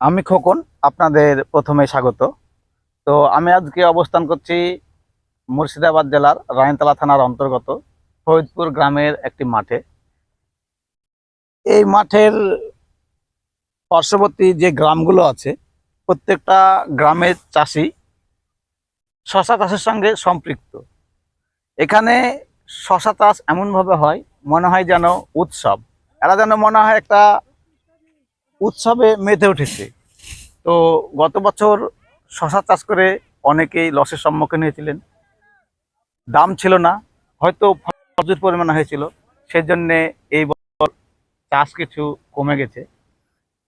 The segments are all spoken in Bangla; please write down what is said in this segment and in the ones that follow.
আমি খোকন, আপনাদের প্রথমে স্বাগত। তো আমি আজকে অবস্থান করছি মুর্শিদাবাদ জেলার রায়নতলা থানার অন্তর্গত ফরিদপুর গ্রামের একটি মাঠে। এই মাঠের পার্শ্ববর্তী যে গ্রামগুলো আছে, প্রত্যেকটা গ্রামের চাষি শশা চাষের সঙ্গে সম্পৃক্ত। এখানে শশা চাষ এমনভাবে হয়, মনে হয় যেন উৎসব। এরা যেন মনে হয় একটা উৎসবে মেতে উঠেছে। তো গত বছর শশা চাষ করে অনেকেই লসের সম্মুখীন হয়েছিলেন। দাম ছিল না, হয়তো প্রচুর পরিমাণে হয়েছিল। সেই জন্যে এই বছর চাষ কিছু কমে গেছে।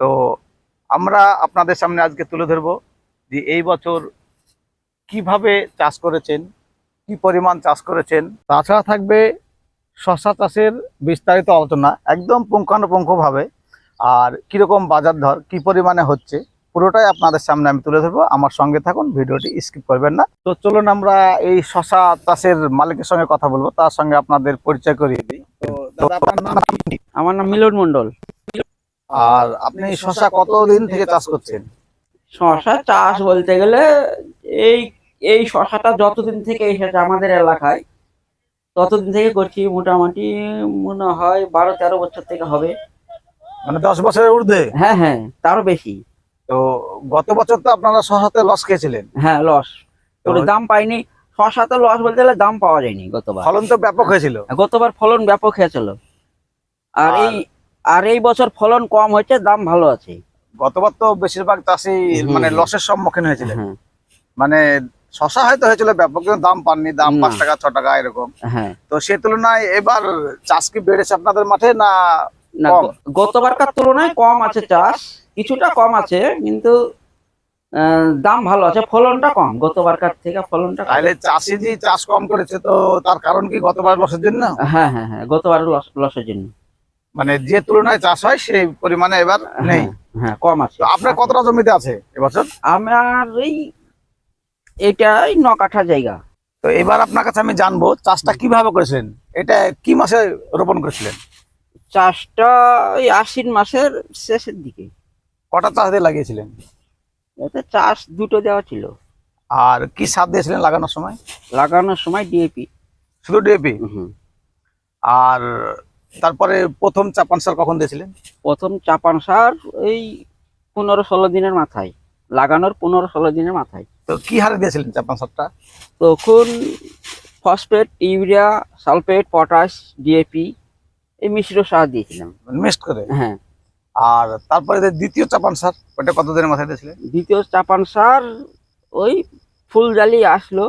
তো আমরা আপনাদের সামনে আজকে তুলে ধরব যে এই বছর কীভাবে চাষ করেছেন, কি পরিমাণ চাষ করেছেন। তাছাড়া থাকবে শশা চাষের বিস্তারিত আলোচনা, একদম পুঙ্খানুপুঙ্খভাবে। আর কীরকম বাজার দর কি পরিমাণে হচ্ছে পুরোটাই আপনাদের সামনে আমি তুলে ধরবো। আমার সঙ্গে থাকুন ভিডিওটি স্কিপ করবেন না। তো চলুন আমরা এই শশা চাষের মালিকের সঙ্গে কথা বলব তার সঙ্গে আপনাদের পরিচয় করিয়ে দিই। তো? আমার নাম মিলন মন্ডল আর আপনি শশা কতদিন থেকে চাষ করছেন? শশা চাষ বলতে গেলে এই এই শশাটা যতদিন থেকে এসেছে আমাদের এলাকায় ততদিন থেকে করছি। মোটামুটি মনে হয় বারো তেরো বছর থেকে হবে। মানে দশ বছরের ঊর্ধ্বে? হ্যাঁ হ্যাঁ তারও বেশি। তো গত বছর তো আপনারা শশাতে লস খেয়েছিলেন। হ্যাঁ লস কোনো দাম পাইনি। শশাতে লস বলতে গেলে দাম পাওয়া যায়নি গতবার। ফলন তো ব্যাপক হয়েছিল। গতবার ফলন ব্যাপক হয়েছিল। আর এই আর এই বছর ফলন কম হয়েছে দাম ভালো আছে। গতবার তো বেশিরভাগ চাষি মানে লসের সম্মুখীন হয়েছিলেন। হ্যাঁ। মানে শশা হয়তো হয়েছিল ব্যাপক কিন্তু দাম পাননি দাম পাঁচ টাকা ছ টাকা এরকম। হ্যাঁ। তো সে তুলনায় এবার চাষ কি বেড়েছে আপনাদের মাঠে না না গতবারকার তুলনায় কম আছে চাষ? কিছুটা কম আছে কিন্তু দাম ভালো আছে ফলনটা কম। গতবারকার থেকে ফলনটা। তাহলে চাষি যে চাষ কম করেছে তো তার কারণ কি গতবার লসের জন্য? হ্যাঁ হ্যাঁ হ্যাঁ গতবার লস লসের জন্য। মানে যে তুলনায় চাষ হয় সেই পরিমাণে এবার নেই। হ্যাঁ, হ্যাঁ কম আছে। আপনার কতটা জমিতে আছে এবছর? আমার এই এটাই ন কাঠা জায়গা। তো এবার আপনার কাছে আমি জানব চাষটা কীভাবে করেছিলেন? এটা কি মাসে রোপণ করেছিলেন? চাষটা ওই আশ্বিন মাসের শেষের দিকে। কটা চাষ দিয়ে লাগিয়েছিলেন? এতে চাষ দুটো দেওয়া ছিল। আর কি সার দিয়েছিলেন লাগানোর সময়? লাগানোর সময় ডিএপি শুধু ডিএপি আর তারপরে প্রথম চাপান সার কখন দিয়েছিলেন? প্রথম চাপান সার এই পনেরো ষোলো দিনের মাথায়। লাগানোর পনেরো ষোলো দিনের মাথায়। তো কি হারে দিয়েছিলেন চাপান সারটা? তখন phosphate urea sulphate potash DAP এই মিশ্র সার দিয়েছিলাম। মিক্সড করে? হ্যাঁ। আর তারপরে দ্বিতীয় চাপান সার ওটা কতদিনের মাথায় দিয়েছিলেন দ্বিতীয় চাপান সার ওই ফুল জালি আসলো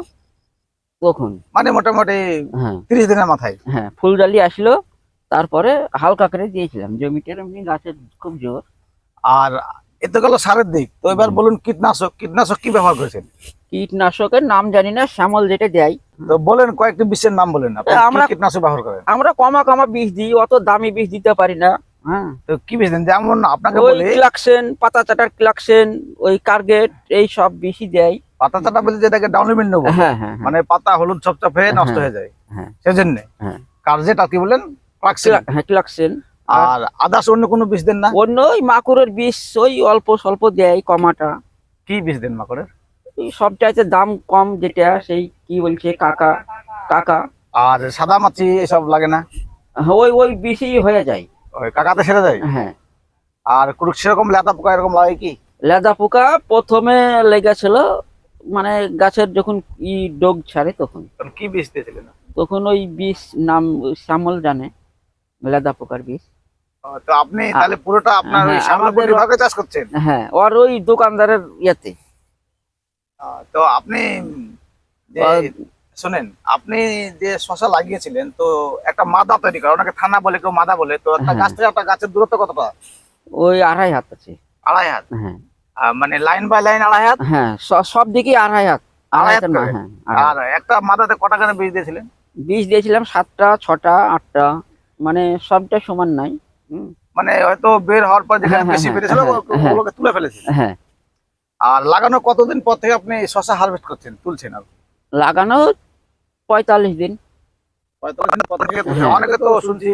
তখন মানে মোটামুটি হ্যাঁ। তিরিশ দিনের মাথায়? হ্যাঁ ফুল জালি আসলো তারপরে হালকা করে দিয়েছিলাম। জমিটার এমনি গাছের খুব জোর। আর এতে গেল সারের দিক। তো এবার বলুন কীটনাশক কীটনাশক কি ব্যবহার করেছেন? কীটনাশকের নাম জানি না শ্যামল যেটা দেয়। তো বলেন কয়েকটি বিষের নাম বলেন আমরা- কীটনাশক ব্যবহার করেন? আমরা কমা কমা বিষ দিই অত দামি বিষ দিতে পারি না। হ্যাঁ। তো কি বিষ দেন? যেমন আপনাকে ওই বলি ক্লাকসেন পাতা চাটার ক্লাকসেন ওই কার্গেট এই সব বেশি দেয়। পাতা চাটা বলতে যেটাকে ডাউনলিমিট নেব। হ্যাঁ হ্যাঁ মানে পাতা হলুদ ছপছপ হয়ে নষ্ট হ্যাঁ, যায়। হ্যাঁ। সেজন্য। হ্যাঁ। কার্জেট আর কি বলেন। হ্যাঁ ক্লাকসেন। আর আদার্স অন্য কোনো বিষ দেন না? অন্য ওই মাকুরের বিষ ওই অল্প স্বল্প দেয় কমাটা। কি বিষ দেন মাকড়ের? এই সবচাইতে দাম কম যেটা সেই কি বলছে কাকা কাকা। আর সাদা মাছি এসব লাগে না? হ্যাঁ, ওই ওই বিষই হয়ে যায়। ওই কাকাতে সেরে যায়? হ্যাঁ। আর কুরুক সেরকম লেদা পোকা এরকম লাগে কি? লেদা পোকা প্রথমে লেগেছিল মানে গাছের যখন ই ডোগ ছাড়ে তখন। কি বিষ দিয়েছিলেন? তখন ওই বিষ নাম শ্যামল জানে লেদা পোকার বিষ। তো আপনি তাহলে পুরোটা আপনার ওই হ্যাঁ, বিভাগে চাষ করছেন? হ্যাঁ আর ওই দোকানদারের ইয়েতে। তো আপনি শোনেন আপনি যে শশা লাগিয়েছিলেন তো একটা মাদা তৈরি করে ওনাকে থানা বলে কেউ মাদা বলে তো একটা হ্যাঁ। গাছ থেকে একটা গাছের দূরত্ব কতটা? ওই আড়াই হাত আছে। আড়াই হাত? হ্যাঁ। মানে লাইন বাই লাইন আড়াই হাত? হ্যাঁ সব দিকে আড়াই হাত। আড়াই হাত না হ্যাঁ আর একটা মাদাতে কটা করে বীজ দিয়েছিলেন? বীজ দিয়েছিলাম সাতটা ছটা আটটা মানে সবটা সমান নাই। মানে হয়তো বের হওয়ার পর যেখানে হ্যাঁ, হ্যাঁ, বেশি হ্যাঁ, বেড়েছিল হ্যাঁ। ওগুলোকে তুলে ফেলেছে। হ্যাঁ। আর লাগানো কতদিন পর থেকে আপনি শশা হারভেস্ট করছেন তুলছেন আর? লাগানো পঁয়তাল্লিশ দিন। অনেকে তো শুনছি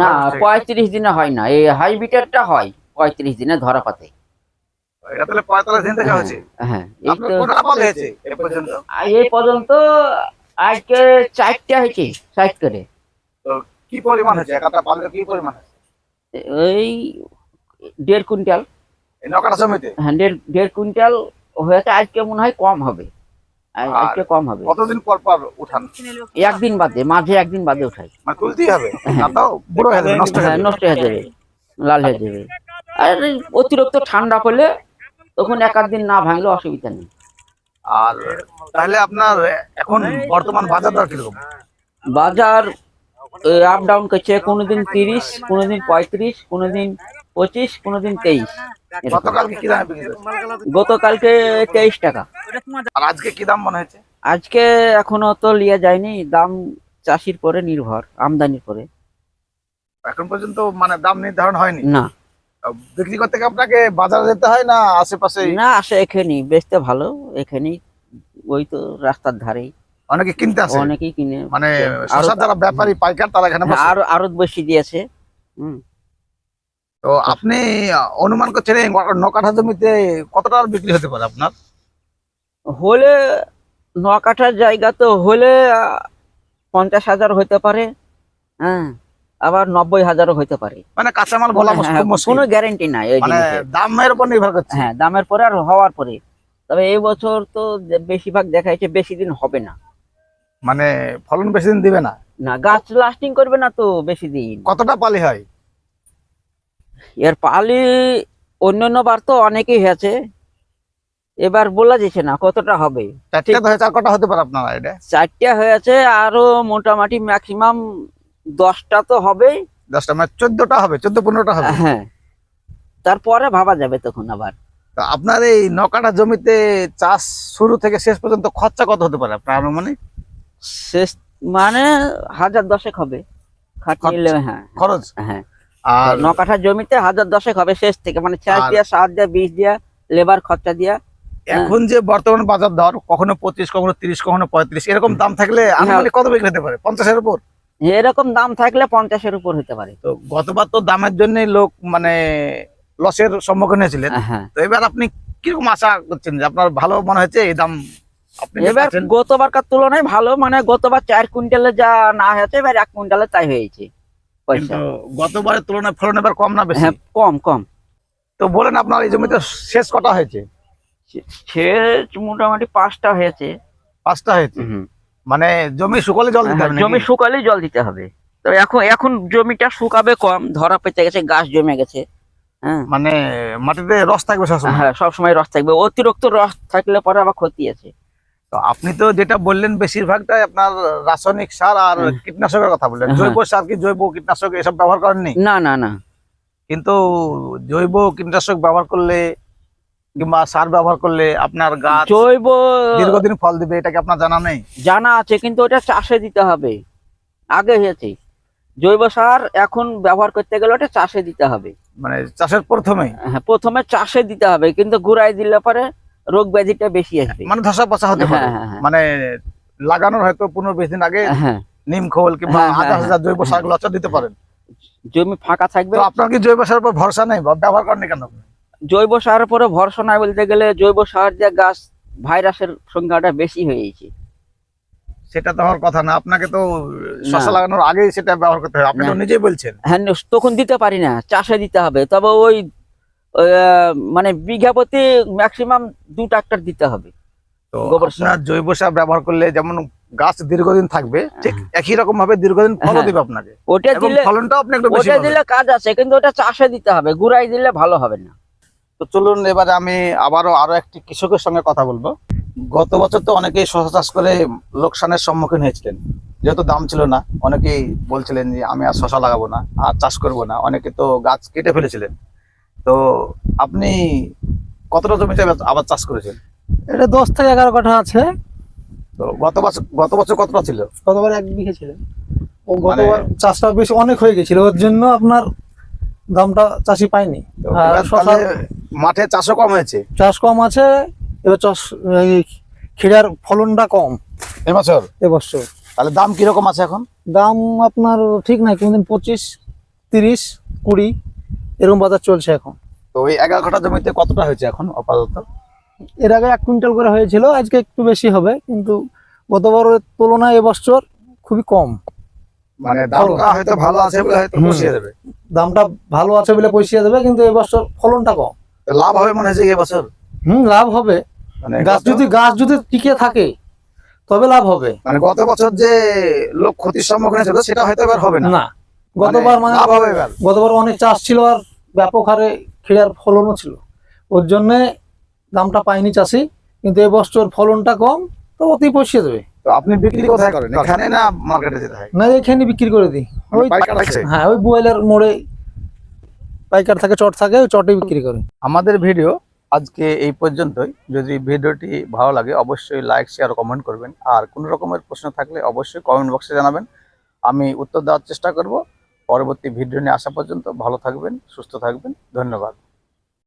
না। পঁয়ত্রিশ দিনে হয় না। এই হাইব্রিডেরটা হয় পঁয়ত্রিশ দিনে ধরা পাতে এই পর্যন্ত? আজকে চারটা হয়েছে করে। কি পরিমাণ হয়েছে একটা পালের কি পরিমাণ হয়েছে এই দেড় কুইন্টাল। নকাটা জমিতে? হ্যাঁ দেড় দেড় কুইন্টাল হয়েছে আজকে মনে হয় কম হবে। আজকে কম হবে। কতদিন পর পর উঠান? একদিন বাদে মাঝে একদিন বাদে উঠাই। মানে তুলতেই হবে? না তো বুড়ো হয়ে যাবে নষ্ট হয়ে হ্যাঁ নষ্ট হয়ে যাবে লাল হয়ে যাবে। আর অতিরিক্ত ঠান্ডা করলে তখন এক আধ দিন না ভাঙলে অসুবিধা নেই। আর তাহলে আপনার এখন বর্তমান বাজার দর কীরকম? বাজার আপ ডাউন করছে কোনোদিন তিরিশ কোনোদিন পঁয়ত্রিশ কোনোদিন পঁচিশ কোনোদিন তেইশ। গতকালকে কি দামে গতকালকে তেইশ টাকা। আর আজকে কি দাম মনে হচ্ছে আজকে এখনও তো লিয়া যায়নি দাম চাষির পরে নির্ভর আমদানির পরে। এখন পর্যন্ত মানে দাম নির্ধারণ হয়নি? না। বিক্রি করতে গিয়ে আপনাকে বাজারে যেতে হয় না আশেপাশে না আসে এখানেই বেচতে ভালো এখানেই ওই তো রাস্তার ধারেই। অনেকে কিনতে আসে। অনেকেই কিনে। মানে শশার যারা ব্যাপারী পাইকার তারা এখানে। আরও দিয়েছে। হুম। তো আপনি অনুমান করছেন এই ন কাঠা জমিতে কত টাকার বিক্রি হতে পারে আপনার? হলে ন কাঠার জায়গা তো হলে পঞ্চাশ হাজার হইতে পারে হ্যাঁ আবার নব্বই হাজারও হইতে পারে। মানে কাঁচামাল বলা হ্যাঁ, কোনো গ্যারেন্টি নাই মানে দামের উপর নির্ভর করছে। হ্যাঁ দামের পরে আর হওয়ার পরে। তবে এই বছর তো বেশিরভাগ দেখা যাচ্ছে বেশি দিন হবে না। মানে ফলন বেশি দিন দিবে না। না গাছ লাস্টিং করবে না তো বেশি দিন। কতটা পালি হয়? এর পালি অন্যান্য বার তো অনেকই হয়েছে। এবার বলা যাচ্ছে না কতটা হবে। চারটা হয়েছে কটা হতে পারে আপনার এটা চারটা হয়েছে আরও মোটামুটি ম্যাক্সিমাম দশটা তো হবেই দশটা মানে চোদ্দটা হবে চোদ্দ পনেরোটা হবে। হ্যাঁ। তারপরে ভাবা যাবে তখন আবার। তো আপনার এই নকাটা জমিতে চাষ শুরু থেকে শেষ পর্যন্ত খরচা কত হতে পারে আপনার আনুমানিক? শেষ মানে হাজার দশেক হবে। হ্যাঁ। খরচ? হ্যাঁ। আর ন কাঠা জমিতে হাজার দশেক হবে শেষ থেকে। মানে চাষ দিয়া সার দিয়া বীজ দিয়া লেবার খরচা দিয়া এখন যে বর্তমান বাজার দর কখনো পঁচিশ কখনো তিরিশ কখনো পঁয়ত্রিশ এরকম দাম থাকলে হ্যাঁ। আনুমানিক কত বিক্রি হতে পারে? পঞ্চাশের উপর? এরকম দাম থাকলে পঞ্চাশের উপর হতে পারে। তো গতবার তো দামের জন্য লোক মানে লসের সম্মুখীন হয়েছিলেন। হ্যাঁ। তো এবার আপনি কীরকম আশা করছেন যে আপনার ভালো মনে হচ্ছে এই দাম এবার? গতবারকার তুলনায় ভালো মানে গতবার চার কুইন্টালে যা না হয়েছে এবার এক কুইন্টালে তাই হয়েছে গতবারের তুলনায় ফলন এবার কম না বেশি? হ্যাঁ কম কম। তো বলেন আপনার এই জমিতে শেষ কটা হয়েছে? সেচ মোটামুটি পাঁচটা হয়েছে। পাঁচটা হয়েছে? মানে জমি শুকালে জল দিতে হ্যাঁ, হবে জমি নাকি? শুকালেই জল দিতে হবে। তো এখন এখন জমিটা শুকাবে কম ধরা পেতে গেছে গাছ জমে গেছে হ্যাঁ। মানে মাটিতে রস থাকবে সবসময়? হ্যাঁ সবসময় রস থাকবে। অতিরিক্ত রস থাকলে পরে আবার ক্ষতি আছে। তো আপনি তো যেটা বললেন বেশিরভাগটাই আপনার রাসায়নিক সার আর হ্যাঁ। কীটনাশকের কথা বললেন। হ্যাঁ। জৈব সার কি জৈব কীটনাশক এসব ব্যবহার করেননি? না না না। কিন্তু জৈব কীটনাশক ব্যবহার করলে কিংবা সার ব্যবহার করলে আপনার গাছ জৈব দীর্ঘদিন ফল দিবে এটা কি আপনার জানা নেই? জানা আছে কিন্তু ওটা চাষে দিতে হবে। আগে হয়েছে। জৈব সার এখন ব্যবহার করতে গেলে ওটা চাষে দিতে হবে। মানে চাষের প্রথমে হ্যাঁ প্রথমে চাষে দিতে হবে কিন্তু গুড়াই দিলে পরে রোগ ব্যাধিটা বেশি আসবে। মানে ধসা পচা হতে পারে। হ্যাঁ, হ্যাঁ, হ্যাঁ। মানে লাগানোর হয়তো পনেরো বিশ দিন আগে নিম খোল কিংবা আধা হাজার জৈব হ্যাঁ। সারগুলো দিতে পারেন। জমি ফাঁকা থাকবে। আপনার কি জৈব সারের উপর ভরসা নেই? ব্যবহার করেন কেন জৈব সারের পরে ভরসা নাই বলতে গেলে জৈব সার দিয়ে গাছ ভাইরাসের সংখ্যাটা বেশি হয়ে গেছে সেটা তো হওয়ার কথা না। আপনাকে তো শশা লাগানোর আগেই সেটা ব্যবহার করতে হবে আপনি তো নিজেই বলছেন। হ্যাঁ তখন দিতে পারি না। চাষে দিতে হবে। তবে ওই মানে বিঘা প্রতি ম্যাক্সিমাম দু ট্রাক্টর দিতে হবে। গোবর সার। জৈব সার ব্যবহার করলে যেমন গাছ দীর্ঘদিন থাকবে ঠিক একই রকম ভাবে দীর্ঘদিন ফলও হ্যাঁ। দিবে আপনাকে। ওটা দিলে ফলনটাও আপনি একটু বেশি ওটা দিলে কাজ আছে কিন্তু ওটা চাষে দিতে হবে গুড়াই দিলে ভালো হবে না। তো চলুন এবারে আমি আবারও আরও একটি কৃষকের সঙ্গে কথা বলব। গত বছর তো অনেকেই শশা চাষ করে লোকসানের সম্মুখীন হয়েছিলেন। যেহেতু দাম ছিল না অনেকেই বলছিলেন যে আমি আর শশা লাগাবো না আর চাষ করব না। অনেকে তো গাছ কেটে ফেলেছিলেন। তো আপনি কতটা জমিতে আবার- চাষ করেছেন? এটা দশ থেকে এগারো কাঠা আছে। তো গত বছর গত বছর কতটা ছিল? গতবার এক বিঘে ছিল। ও মানে- গতবার চাষটা বেশি অনেক হয়ে গেছিল ওর জন্য আপনার দামটা চাষি পায়নি। মাঠে চাষও কম হয়েছে? চাষ কম আছে এবার চাষ খিরার ফলনটা কম। এবছর? এবছর। তাহলে দাম কীরকম আছে এখন? দাম আপনার ঠিক নাই কোনদিন পঁচিশ তিরিশ কুড়ি। এরকম বাজার চলছে এখন। তো ওই এগারো কাঠা জমিতে কতটা হয়েছে এখন আপাতত এর আগে এক কুইন্টাল করে হয়েছিল আজকে একটু বেশি হবে কিন্তু গতবারের তুলনায় এবছর খুবই কম। মানে দামটা হয়তো ভালো আছে বলে হয়তো হুম। দেবে। দামটা ভালো আছে বলে পয়সা দেবে কিন্তু এবছর ফলনটা কম। লাভ হবে মনে হচ্ছে এবছর? হুম লাভ হবে। মানে গাছ যদি গাছ যদি টিকে থাকে তবে লাভ হবে। মানে গত বছর যে লোক ক্ষতির সম্মুখীন হয়েছিল সেটা হয়তো এবার হবে না। গতবার মানে এবার। গতবার অনেক চাষ ছিল আর ব্যাপক হারে খেড়ার ফলনও ছিল। ওর জন্যে দামটা পায়নি চাষি কিন্তু এবছর ফলনটা কম তো অতি পয়সা দেবে। তো আপনি বিক্রি কোথায় করেন? এখানে না মার্কেটে যেতে হয়? না এখানে বিক্রি করে দিই। ওই পাইকার হ্যাঁ ওই বুয়েলের মোড়ে পাইকার থাকে চট থাকে ওই চটে বিক্রি করে। আমাদের ভিডিও আজকে এই পর্যন্তই। যদি ভিডিওটি ভালো লাগে অবশ্যই লাইক শেয়ার কমেন্ট করবেন। আর কোনো রকমের প্রশ্ন থাকলে অবশ্যই কমেন্ট বক্সে জানাবেন। আমি উত্তর দেওয়ার চেষ্টা করব। পরবর্তী ভিডিও নিয়ে আসা পর্যন্ত ভালো থাকবেন সুস্থ থাকবেন। ধন্যবাদ।